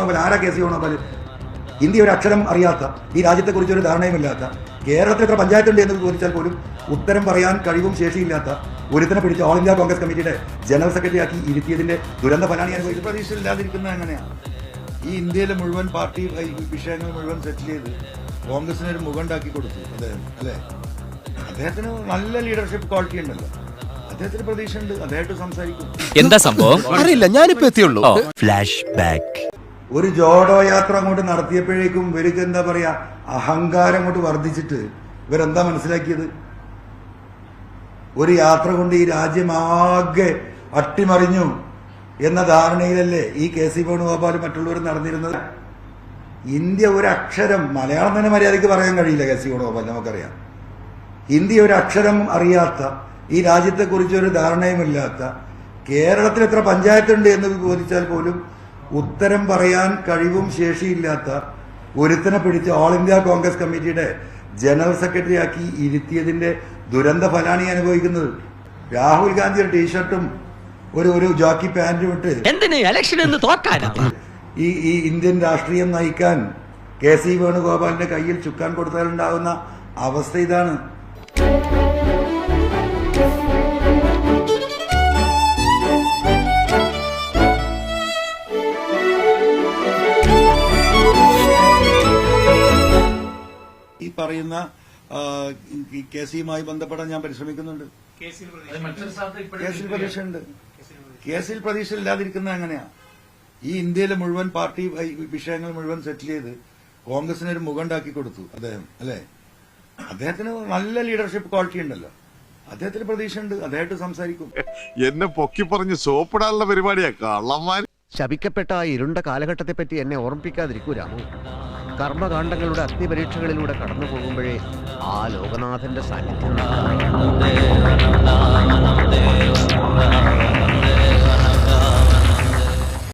വേണുഗോപാൽ ആരാ K C പോലെ ഹിന്ദി ഒരു അക്ഷരം അറിയാത്ത ഈ രാജ്യത്തെക്കുറിച്ച് ഒരു ധാരണയുമില്ലാത്ത കേരളത്തിൽ എത്ര പഞ്ചായത്തുണ്ട് എന്ന് ചോദിച്ചാൽ പോലും ഉത്തരം പറയാൻ കഴിവും ശേഷിയില്ലാത്ത ഒരുത്തനെ പിടിച്ച് ഓൾ ഇന്ത്യ കോൺഗ്രസ് കമ്മിറ്റിയുടെ ജനറൽ സെക്രട്ടറി ആക്കി ഇരുത്തിയതിന്റെ ദുരന്ത ഫലാണ് ഞാൻ ഇത് എങ്ങനെയാണ് ഈ ഇന്ത്യയിലെ മുഴുവൻ പാർട്ടി ഈ വിഷയങ്ങൾ മുഴുവൻ സെറ്റിൽ ചെയ്ത് കോൺഗ്രസിന് ഒരു മുഖം ഉണ്ടാക്കി കൊടുത്തു അദ്ദേഹം അല്ലേ? അദ്ദേഹത്തിന് നല്ല ലീഡർഷിപ്പ് ക്വാളിറ്റി ഉണ്ടല്ലോ. അദ്ദേഹത്തിന് പ്രതീക്ഷ ഉണ്ട് അദ്ദേഹമായിട്ട് സംസാരിക്കും. എന്താ സംഭവം? അറിയില്ല ഞാനിപ്പോ എത്തിയുള്ളൂ. ഫ്ലാഷ് ബാക്ക് ഒരു ജോഡോ യാത്ര അങ്ങോട്ട് നടത്തിയപ്പോഴേക്കും ഇവർക്ക് എന്താ പറയാ അഹങ്കാരം അങ്ങോട്ട് വർദ്ധിച്ചിട്ട് ഇവരെന്താ മനസ്സിലാക്കിയത്? ഒരു യാത്ര കൊണ്ട് ഈ രാജ്യമാകെ അട്ടിമറിഞ്ഞു എന്ന ധാരണയിലല്ലേ ഈ കെ സി വേണുഗോപാലും മറ്റുള്ളവരും നടന്നിരുന്നത്? ഇന്ത്യ ഒരു അക്ഷരം മലയാളം തന്നെ മര്യാദയ്ക്ക് പറയാൻ കഴിയില്ല കെ സി വേണുഗോപാൽ നമുക്കറിയാം. ഹിന്ദി ഒരു അക്ഷരം അറിയാത്ത ഈ രാജ്യത്തെക്കുറിച്ച് ഒരു ധാരണയുമില്ലാത്ത കേരളത്തിൽ എത്ര പഞ്ചായത്തുണ്ട് എന്ന് ചോദിച്ചാൽ പോലും ഉത്തരം പറയാൻ കഴിവും ശേഷിയില്ലാത്ത ഒരുത്തനെ പിടിച്ച് ഓൾ ഇന്ത്യ കോൺഗ്രസ് കമ്മിറ്റിയുടെ ജനറൽ സെക്രട്ടറി ആക്കി ഇരുത്തിയതിന്റെ ദുരന്ത ഫലാണ് ഈ അനുഭവിക്കുന്നത്. രാഹുൽ ഗാന്ധി ഒരു ടീഷർട്ടും ഒരു ഒരു ജോക്കി പാന്റും ഇട്ട് എന്തിന് ഇലക്ഷൻ എന്ന് ഈ ഈ ഇന്ത്യൻ രാഷ്ട്രീയം നയിക്കാൻ കെ സി വേണുഗോപാലിന്റെ കയ്യിൽ ചുക്കാൻ കൊടുത്താലുണ്ടാകുന്ന അവസ്ഥ ഇതാണ്. പറയുന്ന കേസിയുമായി ബന്ധപ്പെടാൻ ഞാൻ പരിശ്രമിക്കുന്നുണ്ട്. കേസിൽ പ്രതീക്ഷയുണ്ട്. കേസിൽ പ്രതീക്ഷ. ഇല്ലാതിരിക്കുന്നത് അങ്ങനെയാ ഈ ഇന്ത്യയിലെ മുഴുവൻ പാർട്ടി വിഷയങ്ങൾ മുഴുവൻ സെറ്റിൽ ചെയ്ത് കോൺഗ്രസിന് ഒരു മുഖം ഉണ്ടാക്കി കൊടുത്തു അദ്ദേഹം അല്ലേ? അദ്ദേഹത്തിന് നല്ല ലീഡർഷിപ്പ് ക്വാളിറ്റി ഉണ്ടല്ലോ. അദ്ദേഹത്തിന് പ്രതീക്ഷ ഉണ്ട് അദ്ദേഹമായിട്ട് സംസാരിക്കും. എന്നെ പൊക്കി പറഞ്ഞ് സോപ്പിടാനുള്ള പരിപാടിയാ. കള്ളന്മാർ ശപിക്കപ്പെട്ട ആ ഇരുണ്ട കാലഘട്ടത്തെ പറ്റി എന്നെ ഓർമ്മിപ്പിക്കാതിരിക്കൂ രാമു. കർമ്മകാണ്ഡങ്ങളുടെ അഗ്നിപരീക്ഷകളിലൂടെ കടന്നു പോകുമ്പോഴേ ആ ലോകനാഥന്റെ സാന്നിധ്യം